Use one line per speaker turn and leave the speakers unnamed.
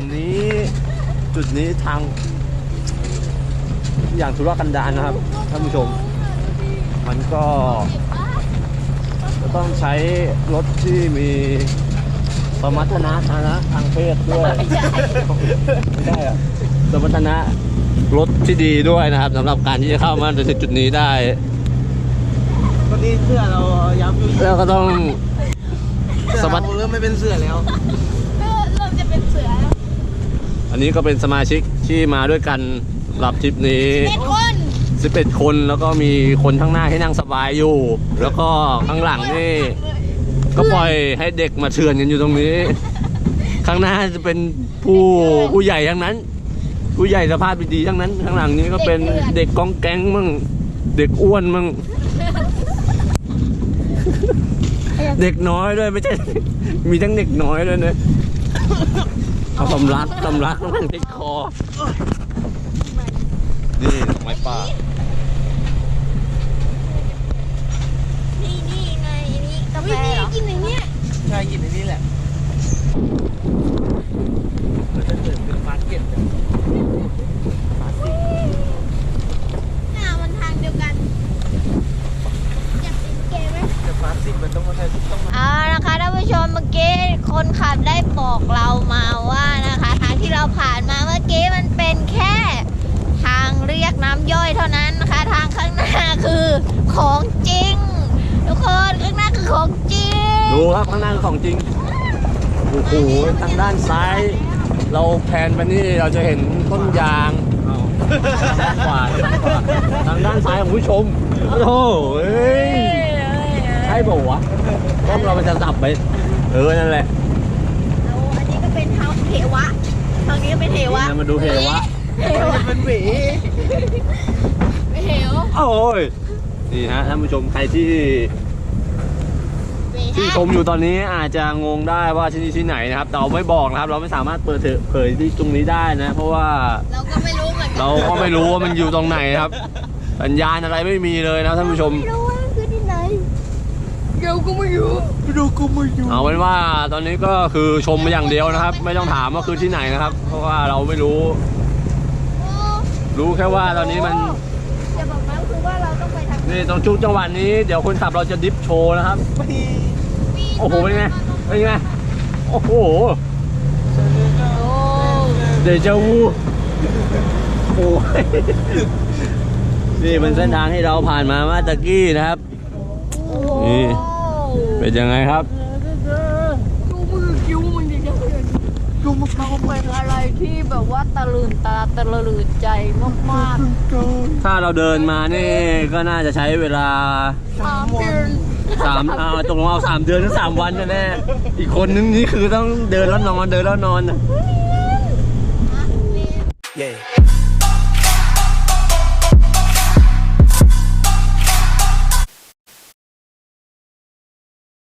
งนี้จุดนี้ทางอย่างทุรกันดารนะครับท่านผู้ชม มันก็จะต้องใช้รถที่มีสมรรถนะทางทางเพศด้วยไม่ได้อะสมรรถนะรถที่ดีด้วยนะครับสำหรับการที่จะเข้ามาถึงจุดนี้ได้
วันนี้เสื้อเราย้ำอยู่
แล้วก็ต้องส
ส
วั
วั
ส
ส
ดิ์
ดิ์เริ่มไม่เป็นเสื้อแล้ว
เริ่มจะเป็นเสือแล้ว
อันนี้ก็เป็นสมาชิกที่มาด้วยกันสำหรับทริปนี้
เจ็ดคน
11 คนแล้วก็มีคนข้างหน้าให้นั่งสบายอยู่ แล้วก็ข้างหลังนี่ ก็ปล่อยให้เด็กมาเถื่อนกันอยู่ตรงนี้ ข้างหน้าจะเป็นผู้ผู้ใหญ่ทั้งนั้น ผู้ใหญ่สภาพดีๆทั้งนั้น ข้างหลังนี้ก็เป็นเด็กกองแก๊งมั่งเด็กอ้วนมั่งเด็กน้อยด้วยไม่ใช่ มีทั้งเด็กน้อยด้วยนะเอา สำลักสำลักต้องติดคอ นี่ดอกไม้ป่า
นี่นี่ไงอันนี้กาแฟเหรอกินอย่างเนี้ย
ใช่กินในนี้แหละเราจะเกิดเป็นมาร์เก็ตเนี่ยมาร์เก็ต
หน้ามันทางเดียวกันอยากเป็นเกย์ไหม
แต่มาร์เก็ตมันต้องมาใช้ต้องมา
เอานะคะท่านผู้ชมเมื่อกี้ คนขับได้บอกเรามาว่านะคะ ทางที่เราผ่านมาเมื่อกี้มันเป็นแค่ ทางเรียกน้ำย่อยเท่านั้นนะคะ ทางข้างหน้าคือของจริง ทุกคนข้างหน้าคือของจริง
ดูครับข้างหน้าคือของจริงโอ้โหทางด้านซ้าย เราแพนไปนี่เราจะเห็นต้นยางขวาทางด้านซ้ายของผู้ชมโอ้โหเฮ้ยใช่เปล่าวะกล้องเรามันจะดับไป เออ นั่นแหละ
แล้วอันนี้ก็เป็นเท้าเทวะ ทางนี้ก็เป็นเทวะ
นี่มาดูเทวะ
เทวะ
เป็นหวี
เหว
โอ้ยนี่ฮะท่านผู้ชมใครที่ที่ชมอยู่ตอนนี้อาจจะงงได้ว่าที่นี่ที่ไหนนะครับแต่เราไม่บอกนะครับ เราไม่สามารถเปิดเผยที่ตรงนี้ได้นะ เพราะว่า
เราก็ไม่รู้เหมือนกั
เราก็ไม่รู้ว่ามันอยู่ตรงไหนครับสัญญาณอะไรไม่มีเลยนะท่านผู้ชม
ไม่รู้ว่ามันคือที่ไหน เราก็ไม่รู้
ดูกูไม่อยู่
เอาเป็นว่าตอนนี้ก็คือชมมาอย่างเดียวนะครับ ไม่ต้องถามว่าคือที่ไหนนะครับ เพราะว่าเราไม่รู้ รู้แค่ว่าตอนนี้มัน
จะบอกนะคือว่าเราต้องไปทาง
นี่ตรงจุกจังหวะนี้ เดี๋ยวคนขับเราจะดิฟโชว์นะครับ โอ้โหเป็นไงเป็นไงโอ้โห
โอ้
เดจาวูโอ้ยนี่เป็นเส้นทางที่เราผ่านมาเมื่อตะกี้นะครับ นี่เป็นยังไงครับ
ดูมือคิ้วมันดิดูมันเขาเป็นอะไรที่แบบว่าตะลืนตาตะลืนใจมาก
ถ้าเราเดินมานี่ก็น่าจะใช้เวลา
ๆสามเดือน
สามเอาตกลงเอาสามเดือนหรือสามวันแน่ๆอีกคนนึงนี่คือต้องเดินแล้วนอนเดินแล้วนอนนะ
เย่